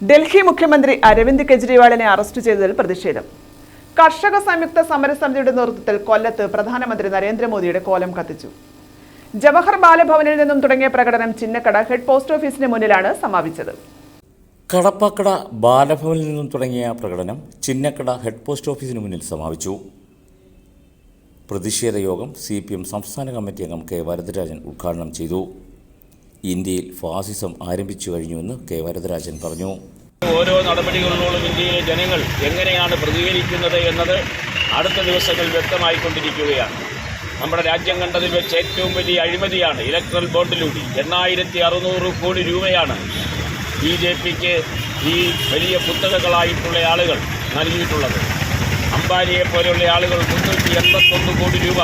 ഡൽഹി മുഖ്യമന്ത്രി അരവിന്ദ് കെജ്രിവാളിനെ അറസ്റ്റ് ചെയ്തതിൽ പ്രതിഷേധം. കർഷക സംയുക്ത സമരസമിതിയുടെ നേതൃത്വത്തിൽ കൊല്ലത്ത് പ്രധാനമന്ത്രി നരേന്ദ്രമോദിയുടെ കോലം കത്തിച്ചു. ജവഹർ ബാലഭവനിൽ നിന്നും തുടങ്ങിയ പ്രകടനം ചിന്നക്കട ഹെഡ് പോസ്റ്റ് ഓഫീസിന് മുന്നിലാണ് സമാപിച്ചത്. കടപ്പാക്കട ബാലഭവനിൽ നിന്നും തുടങ്ങിയ പ്രകടനം ചിന്നക്കട ഹെഡ് പോസ്റ്റ് ഓഫീസിന് മുന്നിൽ സമാപിച്ചു. പ്രതിഷേധ യോഗം സി പി എം സംസ്ഥാന കമ്മിറ്റി അംഗം കെ വരദരാജൻ ഉദ്ഘാടനം ചെയ്തു. ഇന്ത്യയിൽ ഫാസിസം ആരംഭിച്ചു കഴിഞ്ഞുവെന്ന് കെ വരദരാജൻ പറഞ്ഞു. ഓരോ നടപടികളോടും ഇന്ത്യയിലെ ജനങ്ങൾ എങ്ങനെയാണ് പ്രതികരിക്കുന്നത് എന്നത് അടുത്ത ദിവസങ്ങൾ വ്യക്തമായിക്കൊണ്ടിരിക്കുകയാണ്. നമ്മുടെ രാജ്യം കണ്ടതിൽ വെച്ച് ഏറ്റവും വലിയ അഴിമതിയാണ് ഇലക്ട്രൽ ബോണ്ടിലൂടെ. എണ്ണായിരത്തി അറുന്നൂറ് കോടി രൂപയാണ് ബി ജെ പിക്ക് ഈ വലിയ കുത്തകകളായിട്ടുള്ള ആളുകൾ നൽകിയിട്ടുള്ളത്. അംബാനിയെ പോലെയുള്ള ആളുകൾ മുന്നൂറ്റി എൺപത്തൊന്ന് കോടി രൂപ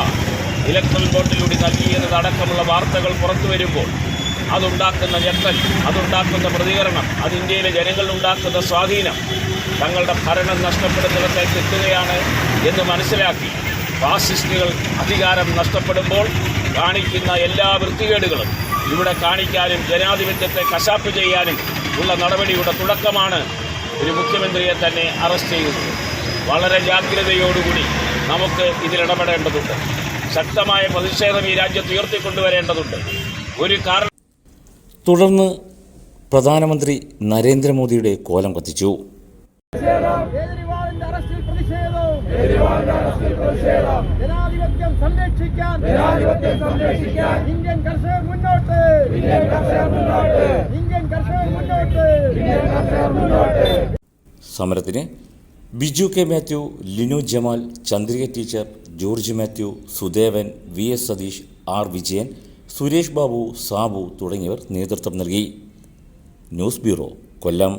ഇലക്ട്രൽ ബോണ്ടിലൂടെ നൽകിയെന്നതടക്കമുള്ള വാർത്തകൾ പുറത്തു വരുമ്പോൾ അതുണ്ടാക്കുന്ന ഞെട്ടൽ അതുണ്ടാക്കുന്ന പ്രതികരണം അത് ഇന്ത്യയിലെ ജനങ്ങളുണ്ടാക്കുന്ന സ്വാധീനം തങ്ങളുടെ ഭരണം നഷ്ടപ്പെടുന്നിടത്തേക്ക് എത്തുകയാണ് എന്ന് മനസ്സിലാക്കി ഫാസിസ്റ്റുകൾ അധികാരം നഷ്ടപ്പെടുമ്പോൾ കാണിക്കുന്ന എല്ലാ വൃത്തികേടുകളും ഇവിടെ കാണിക്കാനും ജനാധിപത്യത്തെ കശാപ്പ് ചെയ്യാനും ഉള്ള നടപടിയുടെ തുടക്കമാണ് ഒരു മുഖ്യമന്ത്രിയെ തന്നെ അറസ്റ്റ് ചെയ്യുന്നത്. വളരെ ജാഗ്രതയോടുകൂടി നമുക്ക് ഇതിലിടപെടേണ്ടതുണ്ട് ശക്തമായ പ്രതിഷേധം ഈ രാജ്യത്ത് ഉയർത്തിക്കൊണ്ടുവരേണ്ടതുണ്ട്. ഒരു കാരണം തുടർന്ന് പ്രധാനമന്ത്രി നരേന്ദ്രമോദിയുടെ കോലം കത്തിച്ചു. കേജ്രിവാളിന്റെ അറസ്റ്റിൽ പ്രതിഷേധം. ജനാധിപത്യം സംരക്ഷിക്കാൻ. ഇന്ത്യൻ കർഷകർ മുന്നോട്ട്. ഇന്ത്യൻ കർഷകർ മുന്നോട്ട്. സമരത്തിന് Biju K Mathew Linu Jamal Chandrika teacher George Mathew Sudevan V S Satheesh R Vijayan Suresh Babu Sabu തുടങ്ങിയവർ നേതൃത്വം നൽകി. News bureau Kollam.